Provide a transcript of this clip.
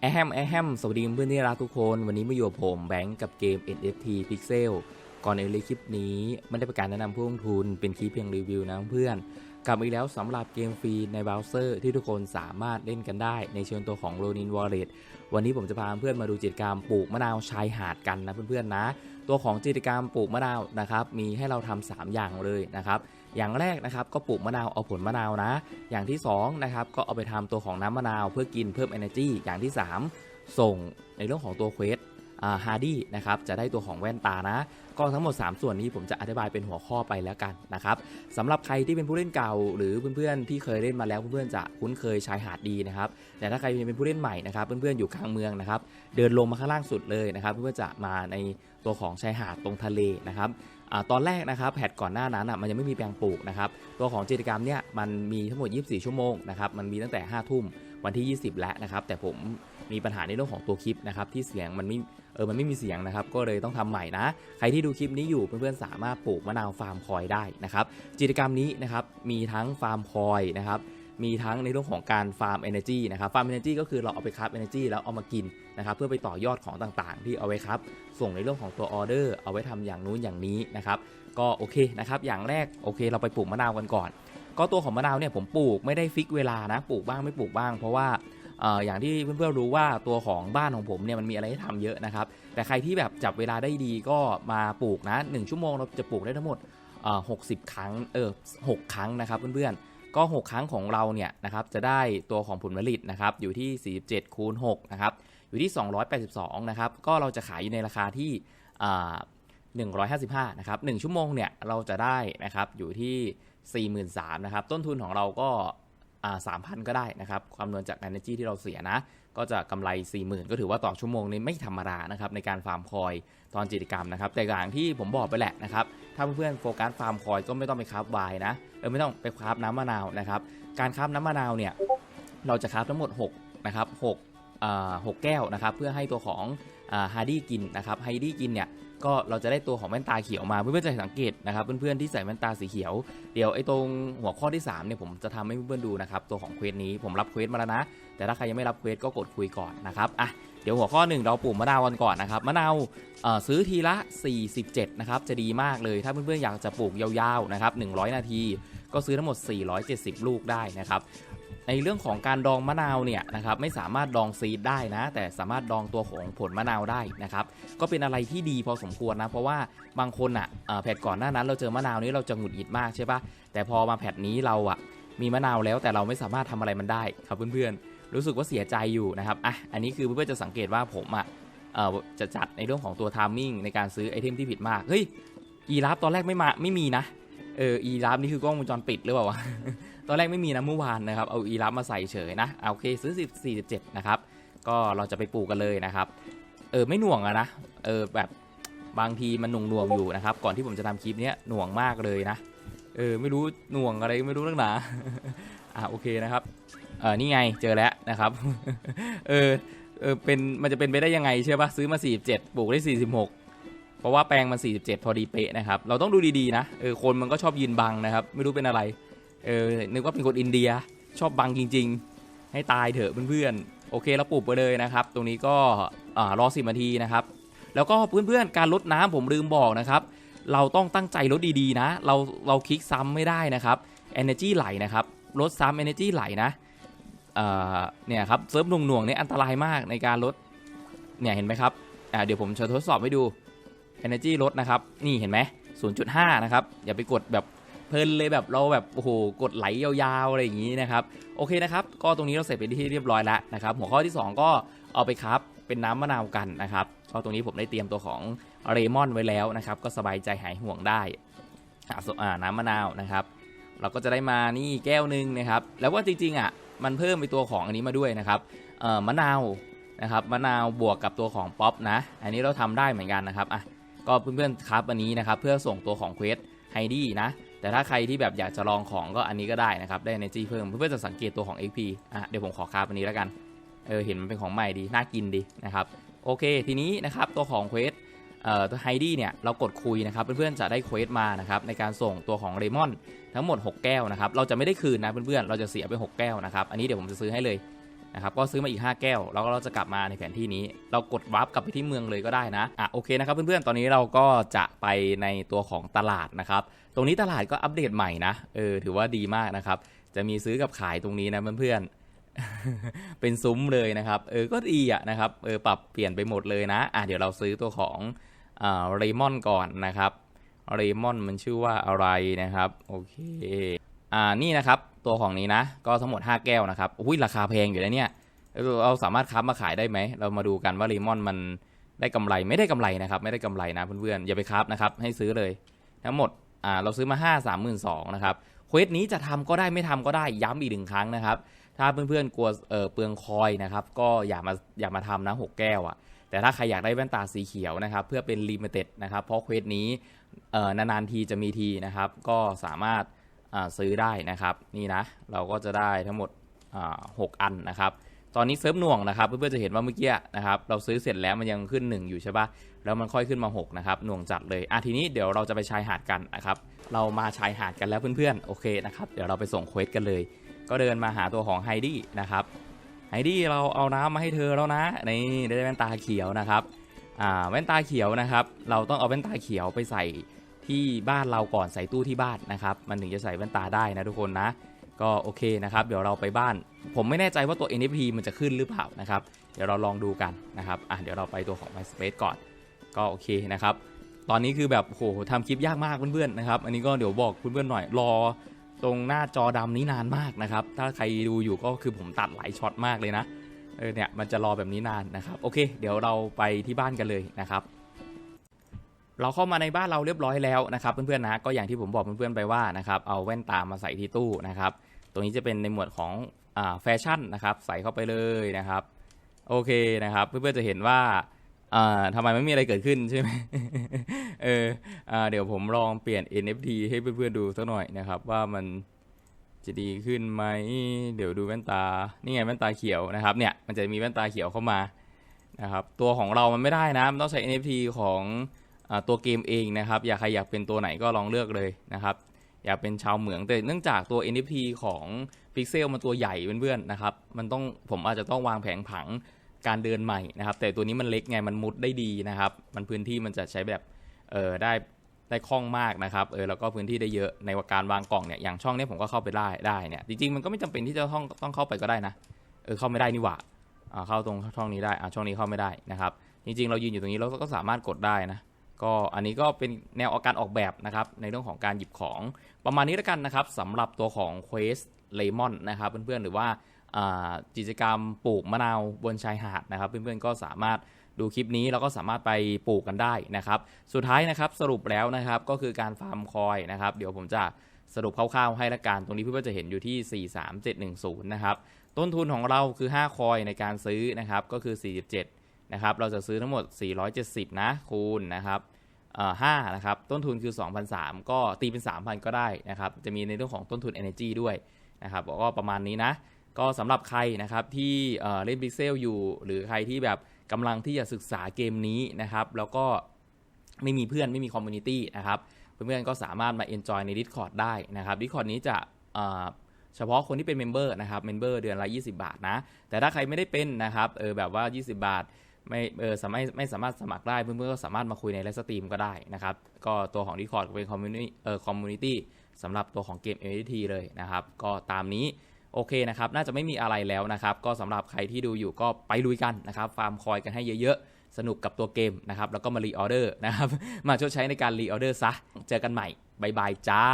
แอฮมแอฮมสวัสดีเพื่อนที่รักทุกคน วันนี้มาอยู่กับผมแบงก์กับเกม NFT Pixel ก่อนในเลยคลิปนี้ไม่ได้เป็นการแนะนำผู้ลงทุนเป็นคลิปเพียงรีวิวนะเพื่อนกลับอีกแล้วสำหรับเกมฟรีในเบราว์เซอร์ที่ทุกคนสามารถเล่นกันได้ในเชิงตัวของ Ronin Wallet วันนี้ผมจะพาเพื่อนมาดูกิจกรรมปลูกมะนาวชายหาดกันนะเพื่อนๆนะ ตัวของกิจกรรมปลูกมะนาวนะครับมีให้เราทำสามอย่างเลยนะครับ อย่างแรกนะครับก็ปลูกมะนาวเอาผลมะนาวนะ อย่างที่2นะครับก็เอาไปทำตัวของน้ำมะนาวเพื่อกินเพิ่ม energy อย่างที่ 3 ส่งในเรื่องของตัวเควสฮาร์ดี้นะครับจะได้ตัวของแว่นตานะ ก็ทั้งหมด 3 ส่วนนี้ผมจะอธิบายเป็นหัวข้อไปแล้วกันนะครับสำหรับใครที่เป็นผู้เล่นเก่า หรือเพื่อนๆที่เคยเล่นมาแล้วเพื่อนๆจะคุ้นเคยชายหาดดีนะครับแต่ถ้าใครเป็นผู้เล่นใหม่นะครับเพื่อนๆอยู่กลางเมืองนะครับเดินลงมาข้างล่างสุดเลยนะครับ เพื่อจะมาในตัวของชายหาดตรงทะเลนะครับ ตอนแรกนะครับแพทก่อนหน้านั้นมันยังไม่มีแปลงปลูกนะครับตัวของกิจกรรมเนี่ยมันมีทั้งหมด 24 ชั่วโมงนะครับมันมีตั้งแต่ 5 ทุ่มวันที่ 20 แล้วนะครับ แต่ผมมีปัญหาในเรื่องของตัวคลิปนะครับที่เสียงมันไม่เออมันไม่มีเสียงนะครับ ก็เลยต้องทำใหม่นะ ใครที่ดูคลิปนี้อยู่เพื่อนๆสามารถปลูกมะนาวฟาร์มคอยได้นะครับกิจกรรมนี้นะครับมีทั้งฟาร์มคอยนะครับ มีทั้งในเรื่องของการฟาร์ม Energy นะครับฟาร์ม Energy ก็คือเราเอาไปคับ Energy แล้วเอามากินนะครับเพื่อไปต่อยอดของต่างๆ ที่เอาไว้ครับ ส่งในเรื่องของตัวออเดอร์ เอาไว้ทำอย่างนู้นอย่างนี้นะครับก็โอเคนะครับอย่างแรกโอเค เราไปปลูกมะนาวกันก่อน ก็ตัวของมะนาวเนี่ยผมปลูกไม่ได้ฟิกเวลานะปลูกบ้างไม่ปลูกบ้าง เพราะว่าอย่างที่เพื่อนๆรู้ว่าตัวของบ้านของผมเนี่ยมันมีอะไรให้ทำเยอะนะครับแต่ใครที่แบบจับเวลาได้ดีก็มาปลูกนะ1ชั่วโมงเราจะปลูกได้ทั้งหมด60 ครั้งเออ6ครั้งนะครับเพื่อนๆ ก็ 6 ครั้งของเราเนี่ยนะครับจะได้ตัวของผลผลิตนะครับอยู่ที่ 47คูณ6นะครับอยู่ที่ 282นะครับก็เราจะขายอยู่ในราคาที่อ่า155นะครับ1ชั่วโมงเนี่ยเราจะได้นะครับอยู่ที่ 43,000นะครับต้นทุนของเราก็สามพันก็ได้นะครับความนวณจาก Energy ที่เราเสียนะ ก็จะกำไร 40,000 ก็ถือว่าต่อชั่วโมงนี้ไม่ธรรมดานะครับในการฟาร์มคอยตอนจิตกรรมนะครับ แต่อย่างที่ผมบอกไปแหละนะครับ ถ้าเพื่อนๆโฟกัสฟาร์มคอยก็ไม่ต้องไปคราฟไวน์นะเออไม่ต้องไปคราฟน้ำมะนาวนะครับ การคราฟน้ำมะนาวเนี่ยเราจะคราฟทั้งหมด6นะครับ6อ่า6แก้วนะครับ เพื่อให้ตัวของ ฮาร์ดี้กินนะครับฮาร์ดี้กินเนี่ยก็เราจะได้ตัวของแว่นตาเขียวมาเพื่อนๆจะสังเกตนะครับเพื่อนๆที่ใส่แว่นตาสีเขียวเดี๋ยวไอ้ตรงหัวข้อที่3เนี่ยผมจะทำให้เพื่อนๆดูนะครับตัวของเควสนี้ผมรับเควสมาแล้วนะ แต่ถ้าใครยังไม่รับเควสก็กดคุยก่อนนะครับอะเดี๋ยวหัวข้อหนึ่งเราปลูกมะนาวกันก่อนนะครับมะนาวซื้อทีละ 47 นะครับ จะดีมากเลยถ้าเพื่อนๆอยากจะปลูกยาวๆนะครับ100 นาที ก็ซื้อทั้งหมด 470 ลูกได้นะครับ ในเรื่องของการดองมะนาวเนี่ยนะครับไม่สามารถดองซีดได้นะ แต่สามารถดองตัวของผลมะนาวได้นะครับก็เป็นอะไรที่ดีพอสมควรนะเพราะว่าบางคนอะแผดก่อนหน้านั้นเราเจอมะนาวนี้เราจะหงุดหงิดมากใช่ปะแต่พอมาแผดนี้เราอะมีมะนาวแล้วแต่เราไม่สามารถทำอะไรมันได้ครับเพื่อนๆ รู้สึกว่าเสียใจอยู่นะครับอะอันนี้คือเพื่อนๆจะสังเกตว่าผมอะจะจัดในเรื่องของตัวทามมิ่งในการซื้อไอเทมที่ผิดมากเฮ้ยอีราฟตอนแรกไม่มาไม่มีนะ เอออีราฟนี่คือกล้องวงจรปิดหรือเปล่าวะ ตอนแรกไม่มีนะเมื่อวานนะครับ เอาอีรับมาใส่เฉยนะโอเคซื้อ10 47นะครับ ก็เราจะไปปลูกกันเลยนะครับ เออไม่หน่วงอะนะ เออแบบบางทีมันหน่วงหน่วงอยู่นะครับ ก่อนที่ผมจะทำคลิปนี้หน่วงมากเลยนะ เออไม่รู้หน่วงอะไรไม่รู้เรื่องหนาอ่าโอเคนะครับ เออนี่ไงเจอแล้วนะครับ เออเออเป็นมันจะเป็นไปได้ยังไงเชื่อปะซื้อมา47ปลูกได้46 เพราะว่าแปลงมัน 47 พอดีเป๊ะนะครับ เราต้องดูดีๆนะ เออ คนมันก็ชอบยืนบังนะครับ ไม่รู้เป็นอะไร เออ นึกว่าเป็นคนอินเดีย ชอบบังจริง ๆ ให้ตายเถอะเพื่อนๆ โอเคเราปลูกไปเลยนะครับ ตรงนี้ก็รอสินาทีนะครับ แล้วก็เพื่อนๆ การลดน้ำผมลืมบอกนะครับ เราต้องตั้งใจลดดีๆนะ เรา เราคลิกซ้ำไม่ได้นะครับ Energy ไหลนะครับ ลดซ้ำ Energy ไหลนะ เนี่ยครับ เซิร์ฟหน่วงๆเนี่ยอันตรายมากในการลด เนี่ยเห็นไหมครับเดี๋ยวผมจะทดสอบให้ดู Energy ลดนะครับ นี่เห็นไหม0.5 นะครับ อย่าไปกดแบบเพลินเลยแบบเราแบบ โอ้โห กดไหลยาวๆ อะไรอย่างนี้นะครับ โอเคนะครับ ก็ตรงนี้เราเสร็จไปที่เรียบร้อยแล้วนะครับ หัวข้อที่ 2 ก็เอาไปครับ เป็นน้ำมะนาวกันนะครับก็ตรงนี้ผมได้เตรียมตัวของเรมอนไว้แล้วนะครับ ก็สบายใจหายห่วงได้อ่าน้ำมะนาวนะครับ เราก็จะได้มานี่แก้วหนึ่งนะครับ แล้วว่าจริงๆอะ มันเพิ่มไปตัวของอันนี้มาด้วยนะครับเอ่อมะนาวนะครับ มะนาวบวกกับตัวของป๊อปนะ อันนี้เราทำได้เหมือนกันนะครับ อะ ก็เพื่อนๆครับอันนี้นะครับเพื่อส่งตัวของเควสไฮดี้นะ แต่ถ้าใครที่แบบอยากจะลองของก็อันนี้ก็ได้นะครับ ได้ energy เพิ่มเพื่อจะสังเกตตัวของ XP อะเดี๋ยวผมขอคาบอันนี้แล้วกันเออเห็นมันเป็นของใหม่ดีน่ากินดีนะครับโอเคทีนี้นะครับตัวของเควสเอ่อตัวไฮดี้เนี่ยเรากดคุยนะครับเพื่อนๆจะได้เควสมานะครับในการส่งตัวของเลมอนทั้งหมด 6 แก้วนะครับเราจะไม่ได้คืนนะเพื่อนๆเราจะเสียไป 6 แก้วนะครับอันนี้เดี๋ยวผมจะซื้อให้เลย นะครับก็ซื้อมาอีก 5 แก้ว แล้วก็เราจะกลับมาในแผนที่นี้ เรากดวาร์ปกลับไปที่เมืองเลยก็ได้นะอะโอเคนะครับเพื่อนๆตอนนี้เราก็จะไปในตัวของตลาดนะครับตรงนี้ตลาดก็อัปเดตใหม่นะเออถือว่าดีมากนะครับจะมีซื้อกับขายตรงนี้นะเพื่อนๆเป็นซุ้มเลยนะครับเออก็ดีอะนะครับเออปรับเปลี่ยนไปหมดเลยนะอะเดี๋ยวเราซื้อตัวของอ่าเรมอนก่อนนะครับเรมอนมันชื่อว่าอะไรนะครับโอเคอ่านี่นะครับ ตัวของนี้นะก็ทั้งหมด 5 แก้วนะครับอุ้ยราคาแพงอยู่แล้วเนี่ยเราสามารถคับมาขายได้ไหม เรามาดูกันว่าเรมอนมันได้กำไรไม่ได้กำไรนะครับ ไม่ได้กำไรนะเพื่อนๆอย่าไปคับนะครับ ให้ซื้อเลย ทั้งหมดอ่าเราซื้อมา 5 3 2 0 0นะครับเควสนี้จะทำก็ได้ไม่ทำก็ได้ย้ำอีกหนึ่งครั้งนะครับ ถ้าเพื่อนๆกลัวเออเปลืองคอยนะครับ ก็อย่ามาอย่ามาทำนะหกแก้วอะ่ะแต่ถ้าใครอยากได้แว่นตาสีเขียวนะครับ เพื่อเป็นลิมิเต็ดนะครับ เพราะเควสนี้เออนานๆทีจะมีทีนะครับ ก็สามารถ ซื้อได้นะครับ นี่นะ เราก็จะได้ทั้งหมดหกอันนะครับ ตอนนี้เซิร์ฟหน่วงนะครับเพื่อนๆจะเห็นว่าเมื่อกี้นะครับเราซื้อเสร็จแล้วมันยังขึ้น 1 อยู่ใช่ปะแล้วมันค่อยขึ้นมา6นะครับหน่วงจัดเลยอะทีนี้เดี๋ยวเราจะไปชายหาดกันนะครับเรามาชายหาดกันแล้วเพื่อนๆโอเคนะครับเดี๋ยวเราไปส่งเควสกันเลย ก็เดินมาหาตัวของไฮดี้นะครับไฮดี้เราเอาน้ำมาให้เธอแล้วนะนี่ได้แว่นตาเขียวนะครับอ่าแว่นตาเขียวนะครับ เราต้องเอาแว่นตาเขียวไปใส่ ที่บ้านเราก่อนใส่ตู้ที่บ้านนะครับ มันถึงจะใส่แว่นตาได้นะทุกคนนะ ก็โอเคนะครับ เดี๋ยวเราไปบ้าน ผมไม่แน่ใจว่าตัว NFT มันจะขึ้นหรือเปล่านะครับ เดี๋ยวเราลองดูกันนะครับอะเดี๋ยวเราไปตัวของ MySpace ก่อน ก็โอเคนะครับ ตอนนี้คือแบบโหทำคลิปยากมากเพื่อนๆนะครับ อันนี้ก็เดี๋ยวบอกเพื่อนๆหน่อยรอตรงหน้าจอดำนี้นานมากนะครับ ถ้าใครดูอยู่ก็คือผมตัดหลายช็อตมากเลยนะ เออเนี่ยมันจะรอแบบนี้นานนะครับ โอเค เดี๋ยวเราไปที่บ้านกันเลยนะครับ เราเข้ามาในบ้านเราเรียบร้อยแล้วนะครับ เพื่อนๆนะก็อย่างที่ผมบอกเพื่อนๆไปว่านะครับเอาแว่นตามาใส่ที่ตู้นะครับ ตรงนี้จะเป็นในหมวดของอแฟชั่นนะครับ ใส่เข้าไปเลยนะครับ โอเคนะครับ เพื่อนๆจะเห็นว่าอ่าทำไมไม่มีอะไรเกิดขึ้นใช่ไหมเอออเดี๋ยวผมลองเปลี่ยน NFT ให้เพื่อนๆดูสักหน่อยนะครับ ว่ามันจะดีขึ้นไหมเดี๋ยวดูแว่นตา นี่ไงแว่นตาเขียวนะครับ เนี่ยมันจะมีแว่นตาเขียวเข้ามานะครับ ตัวของเรามันไม่ได้นะมันต้องใช้ NFT ของ ตัวเกมเองนะครับอยากใครอยากเป็นตัวไหนก็ลองเลือกเลยนะครับ อยากเป็นชาวเหมืองแต่เนื่องจากตัว NFT ของ Pixel มันตัวใหญ่เพื่อนๆนะครับมันต้องผมอาจจะต้องวางแผนผังการเดินใหม่นะครับ แต่ตัวนี้มันเล็กไงมันมุดได้ดีนะครับ มันพื้นที่มันจะใช้แบบเออได้ได้คล่องมากนะครับเออแล้วก็พื้นที่ได้เยอะในการวางกล่องเนี่ยอย่างช่องนี้ผมก็เข้าไปได้ได้เนี่ยจริงๆมันก็ไม่จำเป็นที่จะต้องต้องเข้าไปก็ได้นะเออเข้าไม่ได้นี่หว่าอ่าเข้าตรงช่องนี้ได้อ่าช่องนี้เข้าไม่ได้นะครับ จริงๆ เรายืนอยู่ตรงนี้เราก็สามารถกดได้นะ ก็อันนี้ก็เป็นแนวการออกแบบนะครับ ในเรื่องของการหยิบของประมาณนี้แล้วกันนะครับสำหรับตัวของ Quest Lemon นะครับเพื่อนๆหรือว่าอ่ากิจกรรมปลูกมะนาวบนชายหาดนะครับเพื่อนๆก็สามารถดูคลิปนี้แล้วก็สามารถไปปลูกกันได้นะครับ สุดท้ายนะครับสรุปแล้วนะครับก็คือการฟาร์มคอยนะครับ เดี๋ยวผมจะสรุปคร่าวๆให้ละกันตรงนี้เพื่อนๆจะเห็นอยู่ที่ 43710 นะครับ ต้นทุนของเราคือ 5 คอยในการซื้อนะครับก็คือ 47 นะครับ เราจะซื้อทั้งหมด 470 นะคูณนะครับห้านะครับ ต้นทุนคือ 2,003ก็ตีเป็น 3,000 ก็ได้นะครับ จะมีในเรื่องของต้นทุน Energy ด้วยนะครับ ก็ประมาณนี้นะ ก็สำหรับใครนะครับที่เเล่น Pixel อยู่ หรือใครที่แบบกำลังที่จะศึกษาเกมนี้นะครับ แล้วก็ไม่มีเพื่อนไม่มีคอมมูนิตี้นะครับเพื่อนๆก็สามารถมา enjoy ใน Discord ได้นะครับ Discord นี้จะเฉพาะคนที่เป็นเมมเบอร์นะครับเมมเบอร์เดือนละ 20 บาทนะ แต่ถ้าใครไม่ได้เป็นนะครับเออแบบว่า 20 บาท ไม่เออสามารถไม่สามารถสมัครได้เพื่อนๆก็สามารถมาคุยในไลฟ์สตรีมก็ได้นะครับ ก็ตัวของ Discord เป็นคอมมูนิเอ่อคอมมูนิตี้สำหรับตัวของเกม NFT เลยนะครับ ก็ตามนี้โอเคนะครับ น่าจะไม่มีอะไรแล้วนะครับ ก็สำหรับใครที่ดูอยู่ก็ไปลุยกันนะครับ ฟาร์มคอยกันให้เยอะๆ สนุกกับตัวเกมนะครับ แล้วก็มารีออเดอร์นะครับ มาชดใช้ในการรีออเดอร์ซะ เจอกันใหม่บายบายจ้า